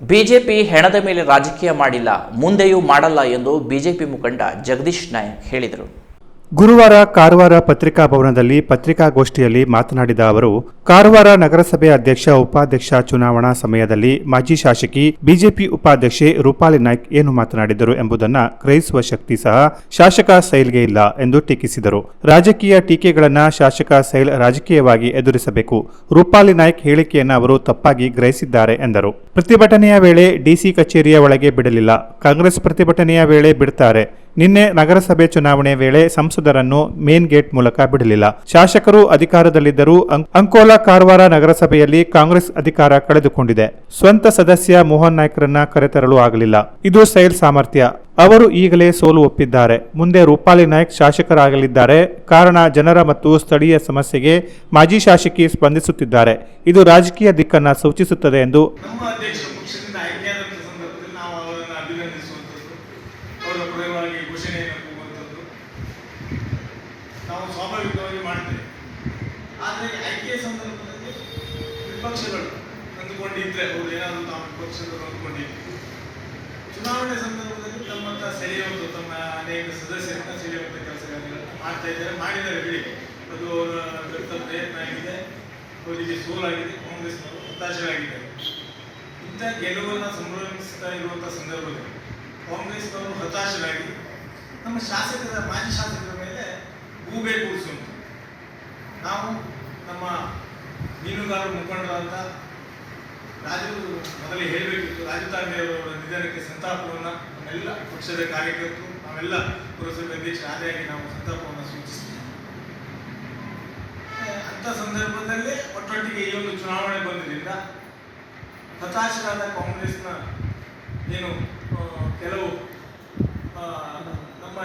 BJP ಹೆಣದ ಮೇಲೆ ರಾಜಕೀಯ ಮಾಡಿಲ್ಲ ಮುಂದೆಯೂ ಮಾಡಲ್ಲ ಎಂದು ಬಿಜೆಪಿ ಮುಖಂಡ ಜಗದೀಶ್ ನಾಯಕ್ ಹೇಳಿದರು. ಗುರುವಾರ ಕಾರವಾರ ಪತ್ರಿಕಾ ಭವನದಲ್ಲಿ ಪತ್ರಿಕಾಗೋಷ್ಠಿಯಲ್ಲಿ ಮಾತನಾಡಿದ ಅವರು, ಕಾರವಾರ ನಗರಸಭೆ ಅಧ್ಯಕ್ಷ, ಉಪಾಧ್ಯಕ್ಷ ಚುನಾವಣಾ ಸಮಯದಲ್ಲಿ ಮಾಜಿ ಶಾಸಕಿ, ಬಿಜೆಪಿ ಉಪಾಧ್ಯಕ್ಷೆ ರೂಪಾಲಿ ನಾಯ್ಕ್ ಏನು ಮಾತನಾಡಿದರು ಎಂಬುದನ್ನು ಗ್ರಹಿಸುವ ಶಕ್ತಿ ಸಹ ಶಾಸಕ ಸೈಲ್ಗೆ ಇಲ್ಲ ಎಂದು ಟೀಕಿಸಿದರು. ರಾಜಕೀಯ ಟೀಕೆಗಳನ್ನು ಶಾಸಕ ಸೈಲ್ ರಾಜಕೀಯವಾಗಿ ಎದುರಿಸಬೇಕು. ರೂಪಾಲಿ ನಾಯ್ಕ್ ಹೇಳಿಕೆಯನ್ನು ಅವರು ತಪ್ಪಾಗಿ ಗ್ರಹಿಸಿದ್ದಾರೆ ಎಂದರು. ಪ್ರತಿಭಟನೆಯ ವೇಳೆ ಡಿಸಿ ಕಚೇರಿಯ ಒಳಗೆ ಬಿಡಲಿಲ್ಲ. ಕಾಂಗ್ರೆಸ್ ಪ್ರತಿಭಟನೆಯ ವೇಳೆ ಬಿಡ್ತಾರೆ. ನಿನ್ನೆ ನಗರಸಭೆ ಚುನಾವಣೆ ವೇಳೆ ಸಂಸದರನ್ನು ಮೇನ್ ಗೇಟ್ ಮೂಲಕ ಬಿಡಲಿಲ್ಲ. ಶಾಸಕರು ಅಧಿಕಾರದಲ್ಲಿದ್ದರೂ ಅಂಕೋಲಾ ಕಾರವಾರ ನಗರಸಭೆಯಲ್ಲಿ ಕಾಂಗ್ರೆಸ್ ಅಧಿಕಾರ ಕಳೆದುಕೊಂಡಿದೆ. ಸ್ವಂತ ಸದಸ್ಯ ಮೋಹನ್ ನಾಯ್ಕರನ್ನ ಕರೆತರಲು ಆಗಲಿಲ್ಲ. ಇದು ಸೈಲ್ ಸಾಮರ್ಥ್ಯ. ಅವರು ಈಗಲೇ ಸೋಲು ಒಪ್ಪಿದ್ದಾರೆ. ಮುಂದೆ ರೂಪಾಲಿ ನಾಯ್ಕ್ ಶಾಸಕರಾಗಲಿದ್ದಾರೆ. ಕಾರಣ ಜನರ ಮತ್ತು ಸ್ಥಳೀಯ ಸಮಸ್ಯೆಗೆ ಮಾಜಿ ಶಾಸಕಿ ಸ್ಪಂದಿಸುತ್ತಿದ್ದಾರೆ. ಇದು ರಾಜಕೀಯ ದಿಕ್ಕನ್ನ ಸೂಚಿಸುತ್ತದೆ ಎಂದು ನಮ್ಮ ಅಧ್ಯಕ್ಷ ಪಕ್ಷದಿಂದ ಆಯ್ಕೆಯಾದಂಥ ಸಂದರ್ಭದಲ್ಲಿ ನಾವು ಅವರನ್ನು ಅಭಿನಂದಿಸುವಂಥದ್ದು ಅವರ ಪರವಾಗಿ ಘೋಷಣೆಯನ್ನು ಕೂಗುವಂಥದ್ದು ನಾವು ಸ್ವಾಭಾವಿಕವಾಗಿ ಮಾಡ್ತೇವೆ. ಆದರೆ ಆಯ್ಕೆಯ ಸಂದರ್ಭದಲ್ಲಿ ವಿಪಕ್ಷಗಳು ಅಂದುಕೊಂಡಿದ್ರೆ ಅವರು ಏನಾದರೂ ತಾವು ವಿಪಕ್ಷಗಳು ಅಂದುಕೊಂಡಿದ್ರು. ಚುನಾವಣೆ ಸಂದರ್ಭದಲ್ಲಿ ತಮ್ಮಂತ ಸೆಳೆಯುವುದು ತಮ್ಮ ಅನೇಕ ಸದಸ್ಯರನ್ನ ಸೆಳೆಯುವಂಥ ಕೆಲಸಗಳನ್ನು ಮಾಡ್ತಾ ಇದ್ದಾರೆ, ಮಾಡಿದ್ದಾರೆ ಬಿಡಿ. ಅದು ಅವರ ವ್ಯಕ್ತ ಪ್ರಯತ್ನ ಆಗಿದೆ. ಅವರಿಗೆ ಸೋಲಾಗಿದೆ. ಕಾಂಗ್ರೆಸ್ನವರು ಹತಾಶರಾಗಿದ್ದಾರೆ. ಇಂಥ ಗೆಲುವನ್ನು ಸಂಭ್ರಮಿಸ್ತಾ ಇರುವಂಥ ಸಂದರ್ಭದಲ್ಲಿ ಕಾಂಗ್ರೆಸ್ನವರು ಹತಾಶರಾಗಿ ನಮ್ಮ ಶಾಸಕರ, ಮಾಜಿ ಶಾಸಕರ ಮೇಲೆ ಗೂಬೆ ಕೂರಿಸುವಂತ ನಾವು ನಮ್ಮ ಮೀನುಗಾರರು ಮುಖಂಡರಾದ ರಾಜು ಮೊದಲೇ ಹೇಳಬೇಕಿತ್ತು. ರಾಜು ತಾಂಡೆಯವರ ನಿಧನಕ್ಕೆ ಸಂತಾಪವನ್ನು ನಮ್ಮೆಲ್ಲ ಪಕ್ಷದ ಕಾರ್ಯಕರ್ತರು, ನಾವೆಲ್ಲ ಪುರಸಭೆ ಅಧ್ಯಕ್ಷ ಆದಿಯಾಗಿ ನಾವು ಸಂತಾಪವನ್ನು ಸೂಚಿಸ್ತೀವಿ ಅಂಥ ಸಂದರ್ಭದಲ್ಲೇ ಒಟ್ಟೊಟ್ಟಿಗೆ ಈ ಒಂದು ಚುನಾವಣೆ ಬಂದಿದ್ದರಿಂದ ಹತಾಶರಾದ ಕಾಂಗ್ರೆಸ್ನ ಏನು ಕೆಲವು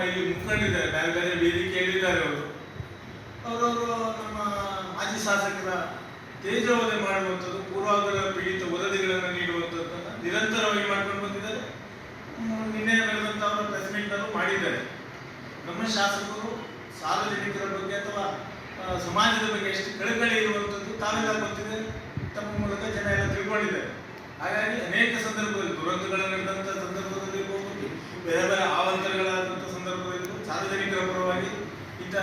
ಇಲ್ಲಿ ಮುಖಂಡಿದ್ದಾರೆ, ಬೇರೆ ಬೇರೆ ವೇದಿಕೆಯಲ್ಲಿದ್ದಾರೆ ಅವರು. ಅವರವರು ನಮ್ಮ ಮಾಜಿ ಶಾಸಕರ ತೇಜೋವಧೆ ಮಾಡುವಂಥದ್ದು, ಪೂರ್ವಾಗ್ರಹ ಪೀಡಿತ ವರದಿಗಳನ್ನು ನೀಡುವಂಥದ್ದನ್ನು ನಿರಂತರವಾಗಿ ಮಾಡ್ಕೊಂಡು ಬಂದಿದ್ದಾರೆ. ನಿನ್ನೆ ನಡೆದಂಥ ಅವರ ಪ್ರೆಸ್ ಅನ್ನು ಮಾಡಿದ್ದಾರೆ. ನಮ್ಮ ಶಾಸಕರು ಸಾರ್ವಜನಿಕರ ಬಗ್ಗೆ ಅಥವಾ ಸಮಾಜದ ಬಗ್ಗೆ ಎಷ್ಟು ಕಳಕಳಿ ಇರುವಂಥದ್ದು ತಾವೆಲ್ಲ ಗೊತ್ತಿದೆ, ತಮ್ಮ ಮೂಲಕ ಜನ ಎಲ್ಲ ತಿಳ್ಕೊಂಡಿದ್ದಾರೆ. ಹಾಗಾಗಿ ಅನೇಕ ಸಂದರ್ಭದಲ್ಲಿ ದುರಂತಗಳು ನಡೆದಂಥ ಸಂದರ್ಭದಲ್ಲಿ ಬೇರೆ ಬೇರೆ ಆವಂತರಗಳಾದಂಥ ಸಾರ್ವಜನಿಕರ ಪರವಾಗಿ ಇಂಥ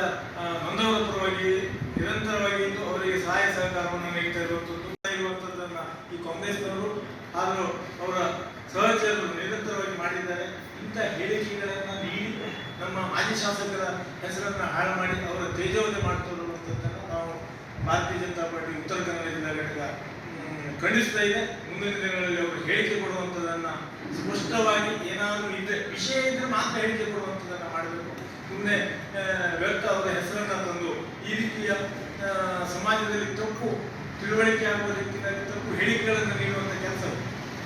ಬಂದವರ ಪರವಾಗಿ, ನಿರಂತರವಾಗಿ ಇದ್ದು ಅವರಿಗೆ ಸಹಾಯ ಸಹಕಾರವನ್ನು ನೀಡ್ತಾ ಇರುವಂಥದ್ದು. ಇರುವಂಥದ್ದನ್ನ ಈ ಕಾಂಗ್ರೆಸ್ನವರು ಹಾಗೂ ಅವರ ಸಹಚರರು ನಿರಂತರವಾಗಿ ಮಾಡಿದ್ದಾರೆ. ಇಂಥ ಹೇಳಿಕೆಗಳನ್ನು ನೀಡಿ, ನಮ್ಮ ಮಾಜಿ ಶಾಸಕರ ಹೆಸರನ್ನು ಹಾಳು ಮಾಡಿ, ಅವರ ತೇಜವನ್ನೇ ಮಾಡ್ತಾ ಇರುವಂಥದ್ದನ್ನು ನಾವು ಭಾರತೀಯ ಜನತಾ ಪಾರ್ಟಿ ಉತ್ತರ ಕನ್ನಡ ಜಿಲ್ಲಾ ಘಟಕ ಖಂಡಿಸ್ತಾ ಇದೆ. ಮುಂದಿನ ದಿನಗಳಲ್ಲಿ ಅವರು ಹೇಳಿಕೆ ಕೊಡುವಂಥದ್ದನ್ನ ಸ್ಪಷ್ಟವಾಗಿ ಏನಾದರೂ ಇದ್ರೆ, ವಿಷಯ ಇದ್ರೆ ಮಾತ್ರ ಹೇಳಿಕೆ ಕೊಡುವಂಥದ್ದನ್ನ ಮಾಡಬೇಕು. ಮುಂದೆ ವ್ಯರ್ಥ ಅವರ ಹೆಸರನ್ನ ತಂದು ಈ ರೀತಿಯ ಸಮಾಜದಲ್ಲಿ ತಪ್ಪು ತಿಳುವಳಿಕೆ ಆಗುವ ರೀತಿಯಲ್ಲಿ ತಪ್ಪು ಹೇಳಿಕೆಗಳನ್ನು ನೀಡುವಂಥ ಕೆಲಸ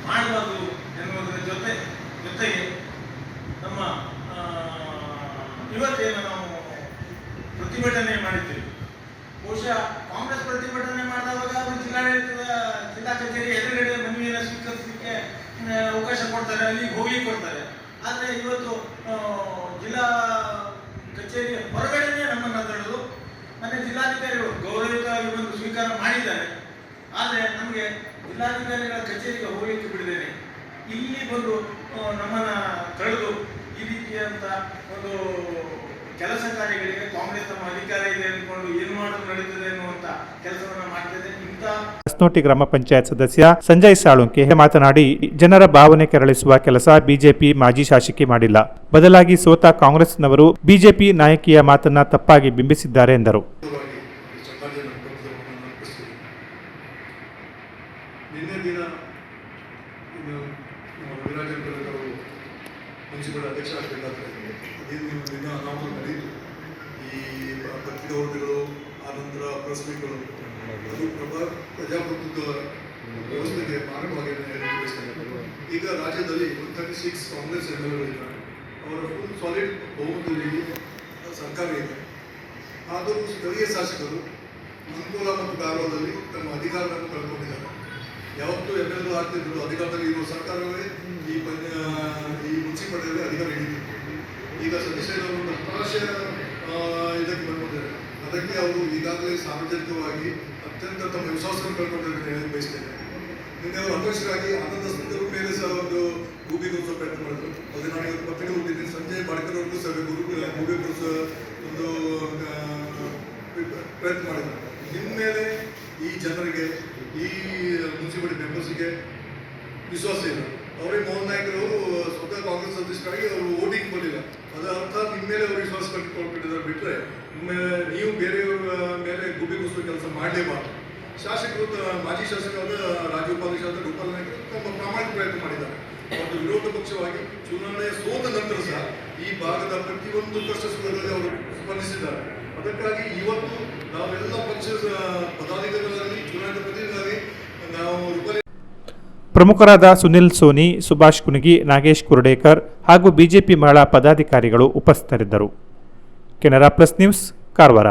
ಮಾಡಬಾರ್ದು ಎನ್ನುವುದರ ಜೊತೆ, ಜೊತೆಗೆ ನಮ್ಮ ಇವತ್ತೇನು ನಾವು ಪ್ರತಿಭಟನೆ ಮಾಡಿದ್ದೇವೆ. ಬಹುಶಃ ಕಾಂಗ್ರೆಸ್ ಪ್ರತಿಭಟನೆ ಮಾಡಿದವಾಗ ಅವರು ಜಿಲ್ಲಾಡಳಿತದ ಜಿಲ್ಲಾ ಕಚೇರಿ ಎದುರುಗಡೆ ಮನವಿಯನ್ನು ಸ್ವೀಕರಿಸಲಿಕ್ಕೆ ಆ, ಅವಕಾಶ ಕೊಡ್ತಾರೆ, ಅಲ್ಲಿಗೆ ಹೋಗಿ ಕೊಡ್ತಾರೆ. ಆದರೆ ಇವತ್ತು ಜಿಲ್ಲಾ ಕಚೇರಿಯ ಹೊರಗಡೆನೇ ನಮ್ಮನ್ನು ತಡೆದು ಮತ್ತೆ ಜಿಲ್ಲಾಧಿಕಾರಿಗಳು ಗೌರವಯುತವಾಗಿ ಬಂದು ಸ್ವೀಕಾರ ಮಾಡಿದ್ದಾರೆ. ಆದರೆ ನಮಗೆ ಜಿಲ್ಲಾಧಿಕಾರಿಗಳ ಕಚೇರಿಗೆ ಹೋಗಲಿಕ್ಕೆ ಬಿಡಿದ್ದೇನೆ ಇಲ್ಲಿ ಬಂದು ನಮ್ಮನ್ನು ತಡೆದು ಈ ರೀತಿಯಾದಂಥ ಒಂದು ಕೆಲಸ ಕಾರ್ಯಗಳಿಗೆ ಕಾಂಗ್ರೆಸ್ ತಮ್ಮ ಅಧಿಕಾರ ಇದೆ ಅಂದ್ಕೊಂಡು ಏನು ಮಾಡೋದು ನಡೀತದೆ ಅನ್ನುವಂತ ಕೆಲಸವನ್ನ ಮಾಡ್ತಿದೆ ಇಂಥ ಹಸ್ನೋಟಿ ಗ್ರಾಮ ಪಂಚಾಯತ್ ಸದಸ್ಯ ಸಂಜಯ್ ಸಾಳುಂಕೆ ಮಾತನಾಡಿ ಜನರ ಭಾವನೆ ಕೆರಳಿಸುವ ಕೆಲಸ ಬಿಜೆಪಿ ಮಾಜಿ ಶಾಸಕಿ ಮಾಡಿಲ್ಲ. ಬದಲಾಗಿ ಸೋತ ಕಾಂಗ್ರೆಸ್ನವರು ಬಿಜೆಪಿ ನಾಯಕಿಯ ಮಾತನ್ನ ತಪ್ಪಾಗಿ ಬಿಂಬಿಸಿದ್ದಾರೆ ಎಂದರು. ನಿನ್ನೆ ದಿನ ಇನ್ನು ನಮ್ಮ ರವಿರಾಜನ್ ಅವರು ಮುನ್ಸಿಪಲ್ ಅಧ್ಯಕ್ಷ ಆಗಬೇಕಾದ್ರೆ ಅದೇನು ದಿನ ನಾವು ನಡೆಯಿತು. ಈ ಪತ್ರಿಕಾ ವರದಿಗಳು ಆನಂತರ ಪ್ರೆಸ್ ಮೀಟ್ಗಳು ಅದು ಪ್ರಭಾ ಪ್ರಜಾಪ್ರಭುತ್ವ ವ್ಯವಸ್ಥೆಗೆ ಮಾರಕವಾಗಿ ಈಗ ರಾಜ್ಯದಲ್ಲಿ one thirty six Congress M L ಇದ್ದಾರೆ. ಅವರ ಫುಲ್ ಸಾಲಿಡ್ ಬಹುಮತದಲ್ಲಿ ಸರ್ಕಾರ ಇದೆ. ಆದರೂ ಸ್ಥಳೀಯ ಶಾಸಕರು ಅನುಕೂಲ ಮತ್ತು ಕಾರವಾರದಲ್ಲಿ ತಮ್ಮ ಅಧಿಕಾರವನ್ನು ಕಳ್ಕೊಂಡಿದ್ದಾರೆ. ಯಾವತ್ತೂ ಎಂ ಎಲ್ ಆಗ್ತಿದ್ರು, ಅಧಿಕಾರದಲ್ಲಿ ಇರುವ ಸರ್ಕಾರವೇ ಈ ಈ ಪಡೆದಿದೆ ಅಧಿಕಾರ ಈಗ ಸತೀಶ್ ಅವರು ಅಂತಾರಾಷ್ಟ್ರೀಯ ಇದಕ್ಕೆ ಬಂದ್ಕೊಂಡಿದ್ದಾರೆ ಅದಕ್ಕೆ ಅವರು ಈಗಾಗಲೇ ಸಾರ್ವಜನಿಕವಾಗಿ ಅತ್ಯಂತ ತಮ್ಮ ವಿಶ್ವಾಸವನ್ನು ಕಳ್ಕೊಂಡಿದ್ದಾರೆ ಹೇಳಲು ಬಯಸ್ತೇನೆ ನಿನ್ನೆ ಅವರು ಅಧ್ಯಕ್ಷರಾಗಿ ಅನಂತ ಸ್ಮಿತರು ಮೇಲೆ ಸಹ ಒಂದು ಭೂಮಿಗೋಸ್ಕರ ಪ್ರಯತ್ನ ಮಾಡಿದ್ರು. ಅದೇ ನಾನು ಇವತ್ತು ಪತ್ರಿಕೆ ಹೋಗಿದ್ದೀನಿ ಸಂಜೆ ಬಾಡಿಕರ್ ಸಹ ಗುರು ಭೂಮಿಗೋಸ್ ಒಂದು ಪ್ರಯತ್ನ ಮಾಡಿದ್ರು. ಇನ್ಮೇಲೆ ಈ ಜನರಿಗೆ, ಈ ಮುನ್ಸಿಪಾಲಿಟಿ ಮೆಂಬರ್ಸಿಗೆ ವಿಶ್ವಾಸ ಇಲ್ಲ. ಅವರೇ ಮೋಹನ್ ನಾಯ್ಕರು ಸ್ವತಃ ಕಾಂಗ್ರೆಸ್ ಅಧ್ಯಕ್ಷರಾಗಿ ಅವರು ವೋಟಿಂಗ್ ಬರಲಿಲ್ಲ ಅದರ ಅರ್ಥ ನಿಮ್ಮ ಮೇಲೆ ಅವರು ವಿಶ್ವಾಸ ಕಟ್ಟಿಕೊಂಡಿದ್ದಾರೆ ಬಿಟ್ಟರೆ ನೀವು ಬೇರೆಯವರ ಮೇಲೆ ಗುಬ್ಬಿ ಕುಸುವ ಕೆಲಸ ಮಾಡಲೇಬಾರ್ದು. ಶಾಸಕರು ಮಾಜಿ ಶಾಸಕರಾದ ರಾಜ್ಯ ಉಪಾಧ್ಯಕ್ಷ ಆದ ಗೋಪಾಲ್ ನಾಯ್ಕ ತಮ್ಮ ಪ್ರಾಮಾಣಿಕ ಪ್ರಯತ್ನ ಮಾಡಿದ್ದಾರೆ. ಮತ್ತು ವಿರೋಧ ಪಕ್ಷವಾಗಿ ಚುನಾವಣೆ ಸೋತ ನಂತರ ಸಹ ಈ ಭಾಗದ ಪ್ರತಿಯೊಂದು ಕಷ್ಟ ಸುಖಗಳಲ್ಲಿ ಅವರು ಸ್ಪಂದಿಸಿದ್ದಾರೆ. ಅದಕ್ಕಾಗಿ ಇವತ್ತು ನಾವೆಲ್ಲ ಪಕ್ಷದ ಪದಾಧಿಕಾರಿಗಳಾಗಲಿ, ಚುನಾಯಿತ ಪ್ರತಿನಿಧಿಗಳಾಗಿ ನಾವು ಪ್ರಮುಖರಾದ ಸುನಿಲ್ ಸೋನಿ, ಸುಭಾಷ್ ಕುನಗಿ, ನಾಗೇಶ್ ಕುರ್ಡೇಕರ್ ಹಾಗೂ ಬಿಜೆಪಿ ಮಹಿಳಾ ಪದಾಧಿಕಾರಿಗಳು ಉಪಸ್ಥಿತರಿದ್ದರು. Canara plus news, Karwar.